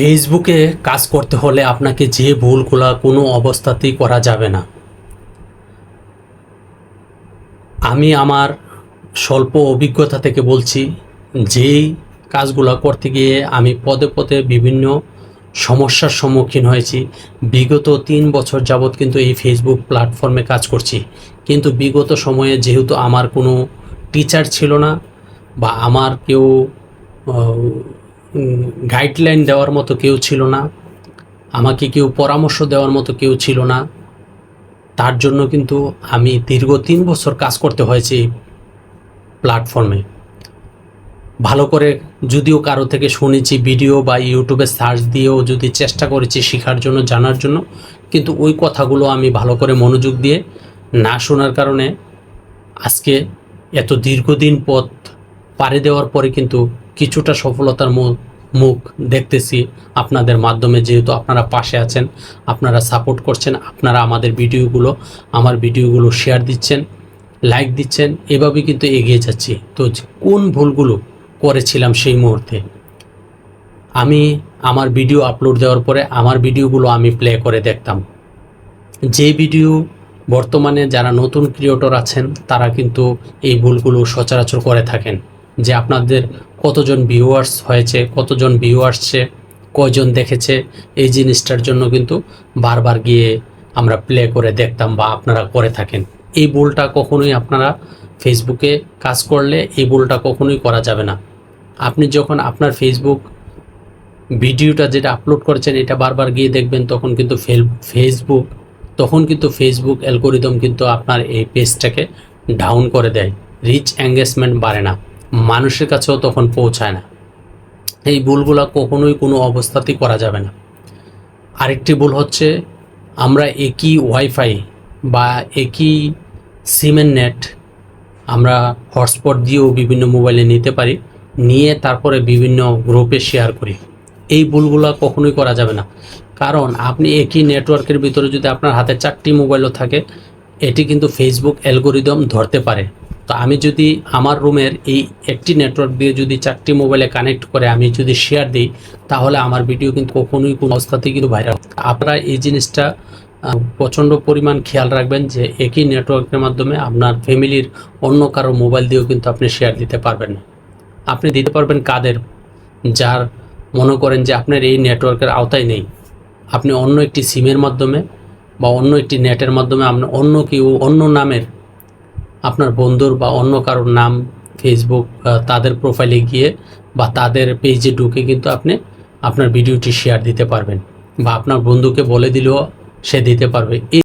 ফেসবুকে কাজ করতে হলে আপনাকে যে ভুলগুলা কোনো অবস্থাতেই করা যাবে না। আমি আমার স্বল্প অভিজ্ঞতা থেকে বলছি, যেই কাজগুলো করতে গিয়ে আমি পদে পদে বিভিন্ন সমস্যার সম্মুখীন হয়েছি, বিগত তিন বছর যাবৎ কিন্তু এই ফেসবুক প্ল্যাটফর্মে কাজ করছি। কিন্তু বিগত সময়ে যেহেতু আমার কোনো টিচার ছিল না বা আমার কেউ গাইডলাইন দেওয়ার মতো কেউ ছিল না। আমাকে কেউ পরামর্শ দেওয়ার মতো কেউ ছিল না। তার জন্য কিন্তু আমি দীর্ঘ তিন বছর কাজ করতে হয়েছে প্ল্যাটফর্মে ভালো করে যদিও কারও থেকে শুনেছি ভিডিও বা ইউটিউবে সার্চ দিয়েও যদি চেষ্টা করেছি শেখার জন্য, জানার জন্য, কিন্তু ওই কথাগুলো আমি ভালো করে মনোযোগ দিয়ে না শোনার কারণে আজকে এত দীর্ঘদিন পথ পাড়ি দেওয়ার পরে কিন্তু কিছুটা সফলতার মুখ দেখতেছি আপনাদের মাধ্যমে, যেহেতু আপনারা পাশে আছেন, আপনারা সাপোর্ট করছেন, আপনারা আমাদের ভিডিওগুলো, আমার ভিডিওগুলো শেয়ার দিচ্ছেন লাইক দিচ্ছেন, এভাবে কিন্তু এগিয়ে যাচ্ছি। তো কোন ভুলগুলো করেছিলাম সেই মুহূর্তে? আমি আমার ভিডিও আপলোড দেওয়ার পরে আমার ভিডিওগুলো আমি প্লে করে দেখতাম। যে ভিডিও বর্তমানে যারা নতুন ক্রিয়েটর আছেন, তারা কিন্তু এই ভুলগুলো সচরাচর করে থাকেন। যে আপনাদের কতজন ভিউয়ার্স হয়েছে, কতজন ভিউ আসছে, কয়জন দেখেছে, এই জিনিসটার জন্য কিন্তু বারবার গিয়ে আমরা প্লে করে দেখতাম বা আপনারা করে থাকেন। এই ভুলটা কখনোই আপনারা ফেসবুকে কাজ করলে এই ভুলটা কখনোই করা যাবে না। আপনি যখন আপনার ফেসবুক ভিডিওটা যেটা আপলোড করেছেন, এটা বারবার গিয়ে দেখবেন, তখন কিন্তু ফেসবুক তখন কিন্তু ফেসবুক অ্যালগোরিদম কিন্তু আপনার এই পেজটাকে ডাউন করে দেয়। রিচ এঙ্গেজমেন্ট বাড়ে না। মানুষের কাছেও তখন পৌঁছায় না। এই ভুলগুলো কখনোই কোনো অবস্থাতেই করা যাবে না। আরেকটি ভুল হচ্ছে, আমরা একই ওয়াইফাই বা একই সিমের নেট আমরা হটস্পট দিয়েও বিভিন্ন মোবাইলে নিতে পারি, নিয়ে তারপরে বিভিন্ন গ্রুপে শেয়ার করি। এই ভুলগুলো কখনোই করা যাবে না। কারণ আপনি একই নেটওয়ার্কের ভিতরে যদি আপনার হাতে চারটি মোবাইলও থাকে, এটি কিন্তু ফেসবুক অ্যালগোরিদম ধরতে পারে। তো আমি যদি আমার রুমের এই একটি নেটওয়ার্ক দিয়ে যদি চারটি মোবাইলে কানেক্ট করে আমি যদি শেয়ার দিই, তাহলে আমার ভিডিও কিন্তু কখনোই কোনো অবস্থাতেই কিন্তু ভাইরাল আপনারা এই জিনিসটা প্রচণ্ড পরিমাণ খেয়াল রাখবেন যে একই নেটওয়ার্কের মাধ্যমে আপনার ফ্যামিলির অন্য কারও মোবাইল দিয়েও কিন্তু আপনি শেয়ার দিতে পারবেন না। আপনি দিতে পারবেন কাদের? যার মনে করেন যে আপনার এই নেটওয়ার্কের আওতায় নেই। আপনি অন্য একটি সিমের মাধ্যমে বা অন্য একটি নেটের মাধ্যমে আপনি অন্য কেউ, অন্য নামের আপনার বন্ধুর বা অন্য কারোর নাম ফেসবুক তাদের প্রোফাইলে গিয়ে বা তাদের পেজে ঢুকে কিন্তু আপনি আপনার ভিডিওটি শেয়ার দিতে পারবেন বা আপনার বন্ধুকে বলে দিলেও সে দিতে পারবে।